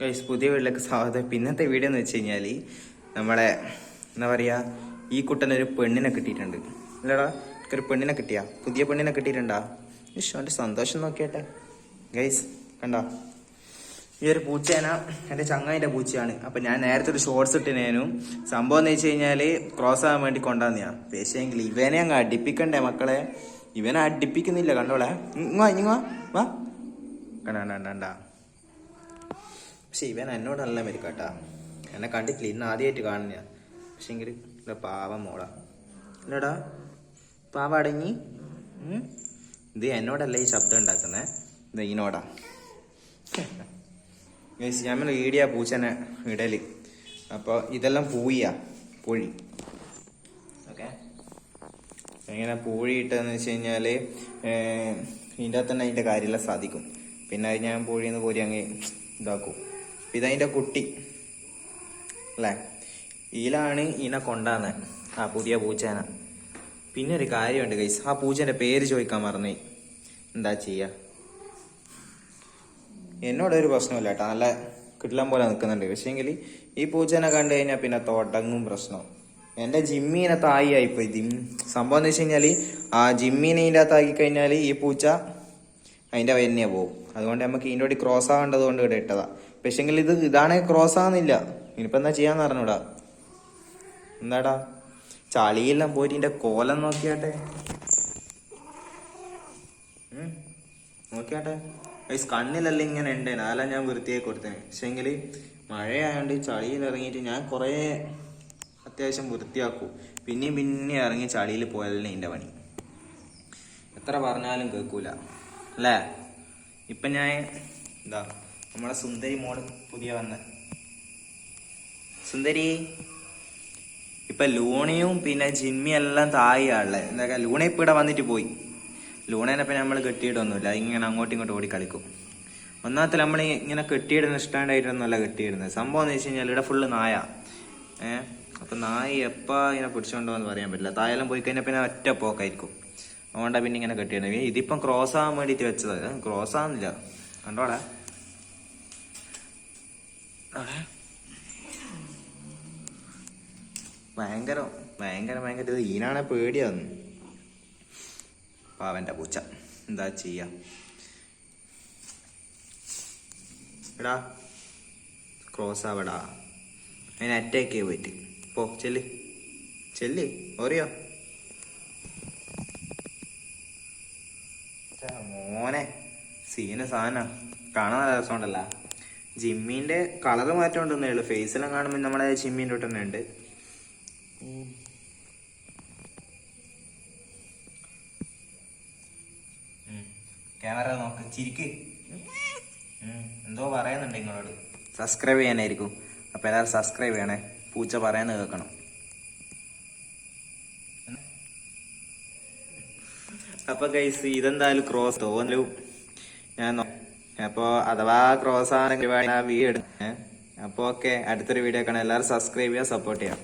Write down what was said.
Guys പുതിയ വീട്ടിലേക്ക് സ്വാഗതം. ഇന്നത്തെ വീഡിയോ എന്ന് വെച്ച് കഴിഞ്ഞാൽ നമ്മളെ എന്താ പറയുക ഈ കുട്ടനൊരു പെണ്ണിനെ കിട്ടിയിട്ടുണ്ട്. അല്ലടാ ഒരു പെണ്ണിനെ കിട്ടിയാ? പുതിയ പെണ്ണിനെ കിട്ടിയിട്ടുണ്ടാ? വിഷു അവന്റെ സന്തോഷം നോക്കിയാട്ടെ. ഗൈസ് കണ്ടോ? ഈ ഒരു പൂച്ചേന എന്റെ ചങ്ങായിന്റെ പൂച്ചയാണ്. അപ്പം ഞാൻ നേരത്തെ ഒരു ഷോർട്സ് ഇട്ടിനേനു. സംഭവം എന്ന് വെച്ച് കഴിഞ്ഞാൽ ക്രോസ് ആകാൻ വേണ്ടി കൊണ്ടുവന്നയാ പക്ഷേങ്കിൽ ഇവനെ അങ്ങ് അടിപ്പിക്കണ്ടേ മക്കളെ? ഇവനെ അടിപ്പിക്കുന്നില്ല കണ്ടോളെ? ഇങ്ങോ ഇങ്ങോ വാ കണ്ട കണ്ട കണ്ട. പക്ഷെ ഇവൻ എന്നോട് നല്ല മെരുക്കാട്ടാ. എന്നെ കണ്ടിട്ടില്ല ഇന്ന് ആദ്യമായിട്ട് കാണുന്ന പക്ഷെ എങ്കിൽ പാവം മോള. ഇല്ലടാ പാവ അടങ്ങി? ഇത് എന്നോടല്ല ഈ ശബ്ദം ഉണ്ടാക്കുന്നത് ഇത് ഇതിനോടാ ഞാൻ ഈടിയ പൂച്ചനെ ഇടൽ. അപ്പോൾ ഇതെല്ലാം പൂയിയാ പൂഴി. ഓക്കെ? എങ്ങനെ പൂഴി ഇട്ടതെന്ന് വെച്ച് കഴിഞ്ഞാൽ ഇതിന്റെ അകത്ത് തന്നെ അതിന്റെ കാര്യമെല്ലാം സാധിക്കും. പിന്നെ അത് ഞാൻ പൂഴിന്ന് പോരി അങ്ങ് ഇതാക്കും. ഇതതിന്റെ കുട്ടി അല്ലേ? ഇതിലാണ് ഇതിനെ കൊണ്ടാന്ന് ആ പുതിയ പൂച്ചേന. പിന്നെ ഒരു കാര്യമുണ്ട് ഗൈസ് ആ പൂച്ചേന്റെ പേര് ചോദിക്കാൻ മറന്നു. എന്താ ചെയ്യുക എന്നോടൊരു പ്രശ്നമില്ല കേട്ടോ നല്ല കിട്ടലം പോലെ നിൽക്കുന്നുണ്ട്. പക്ഷേങ്കിൽ ഈ പൂച്ചേനെ കണ്ടു കഴിഞ്ഞാൽ പിന്നെ തുടങ്ങും പ്രശ്നം. എന്റെ ജിമ്മീനെ തായി ആയിപ്പോയി ജിം സംഭവം എന്ന് വെച്ച് കഴിഞ്ഞാൽ ആ ജിമ്മീനെ ഇതിന്റെ അകത്താക്കി കഴിഞ്ഞാൽ ഈ പൂച്ച അതിന്റെ വന്യ പോകും. അതുകൊണ്ട് നമുക്ക് ഇതിന്റെ കൂടി ക്രോസ് ആവേണ്ടത് കൊണ്ട് ഇവിടെ ഇട്ടതാ. പക്ഷേങ്കിൽ ഇത് ഇതാണെ ക്രോസ് ആവുന്നില്ല ഇനിയിപ്പോൾ എന്താ ചെയ്യാന്ന് പറഞ്ഞൂടാ എന്താടാ? ചളിയെല്ലാം പോയിട്ട് ഇതിന്റെ കോലം നോക്കിയാട്ടെ. നോക്കിയാട്ടെ. ഐസ് കണ്ണിലല്ല ഇങ്ങനെ ഉണ്ടേന് അതെല്ലാം ഞാൻ വൃത്തിയായി കൊടുത്തേനെ പക്ഷേങ്കിൽ മഴയായോണ്ട് ചളിയിൽ ഇറങ്ങിയിട്ട് ഞാൻ കുറേ അത്യാവശ്യം വൃത്തിയാക്കും. പിന്നെയും പിന്നെ ഇറങ്ങി ചളിയിൽ പോയാലേ എന്റെ പണി. എത്ര പറഞ്ഞാലും കേൾക്കൂല. അല്ലേ? ഇപ്പം ഞാൻ എന്താ നമ്മളെ സുന്ദരി മോൾ പുതിയ വന്ന. സുന്ദരി ഇപ്പൊ ലൂണയും പിന്നെ ജിമ്മി എല്ലാം താഴെയാണല്ലേ? എന്താ ലൂണ ഇപ്പൊ ഇവിടെ വന്നിട്ട് പോയി. ലൂണേനെ പിന്നെ നമ്മൾ കെട്ടിയിടൊന്നുമില്ല. ഇങ്ങനെ അങ്ങോട്ടും ഇങ്ങോട്ടും ഓടി കളിക്കും. ഒന്നാമത്തെ നമ്മൾ ഇങ്ങനെ കെട്ടിയിടുന്ന ഇഷ്ടമായിട്ടൊന്നുമല്ല കെട്ടിയിടുന്നത്. സംഭവം എന്ന് വെച്ച് കഴിഞ്ഞാൽ ഇവിടെ ഫുള്ള് നായ. ഏഹ് അപ്പൊ നായ എപ്പോൾ ഇങ്ങനെ പിടിച്ചോണ്ടോന്ന് പറയാൻ പറ്റില്ല. തായെല്ലാം പോയി കഴിഞ്ഞാൽ പിന്നെ ഒറ്റ പോക്കായിരിക്കും. അതുകൊണ്ടാ പിന്നെ ഇങ്ങനെ കെട്ടിയത്. ഇതിപ്പം ക്രോസ് ആവാൻ വേണ്ടിയിട്ട് വെച്ചത്. ക്രോസ് ആവുന്നില്ല. കണ്ടോടാ. ഭയങ്കര ഭയങ്കര ഭയങ്കര ഇത് ഈനാണെ പേടിയാന്ന് പാവന്റെ പൂച്ച. എന്താ ചെയ്യാ? എടാ. ക്രോസ് ആവടാ. അതിന് അറ്റാക്ക് ചെയ്യാൻ പോയിട്ട് പോ ചെല്ല്. ചെല്ല്. ഓറിയോ. സീന സാധനം. കാണാൻ നല്ല രസമുണ്ടല്ല. ജിമ്മിന്റെ കളറ് മാറ്റം ഉണ്ടെന്നേ ഉള്ളൂ. ഫേസിലും കാണുമ്പോൾ നമ്മുടെ ജിമ്മിന്റെ ഒട്ടന്നെ ഉണ്ട്. ക്യാമറ നോക്ക്. ചിരിക്ക്. എന്തോ പറയുന്നുണ്ട് നിങ്ങളോട് സബ്സ്ക്രൈബ് ചെയ്യാനായിരിക്കും. അപ്പോൾ എല്ലാവരും സബ്സ്ക്രൈബ് ചെയ്യണേ. പൂച്ച പറയുന്നത് കേൾക്കണം. അപ്പൊ ഗൈസ് ഇതെന്തായാലും ക്രോസ് തോന്നലു ഞാൻ അപ്പോ അഥവാ ക്രോസ് ആണെങ്കിൽ വീഡിയോ എടുക്കും അപ്പൊ ഓക്കെ. അടുത്തൊരു വീഡിയോ കാണാം. എല്ലാവരും സബ്സ്ക്രൈബ് ചെയ്യുക സപ്പോർട്ട് ചെയ്യാം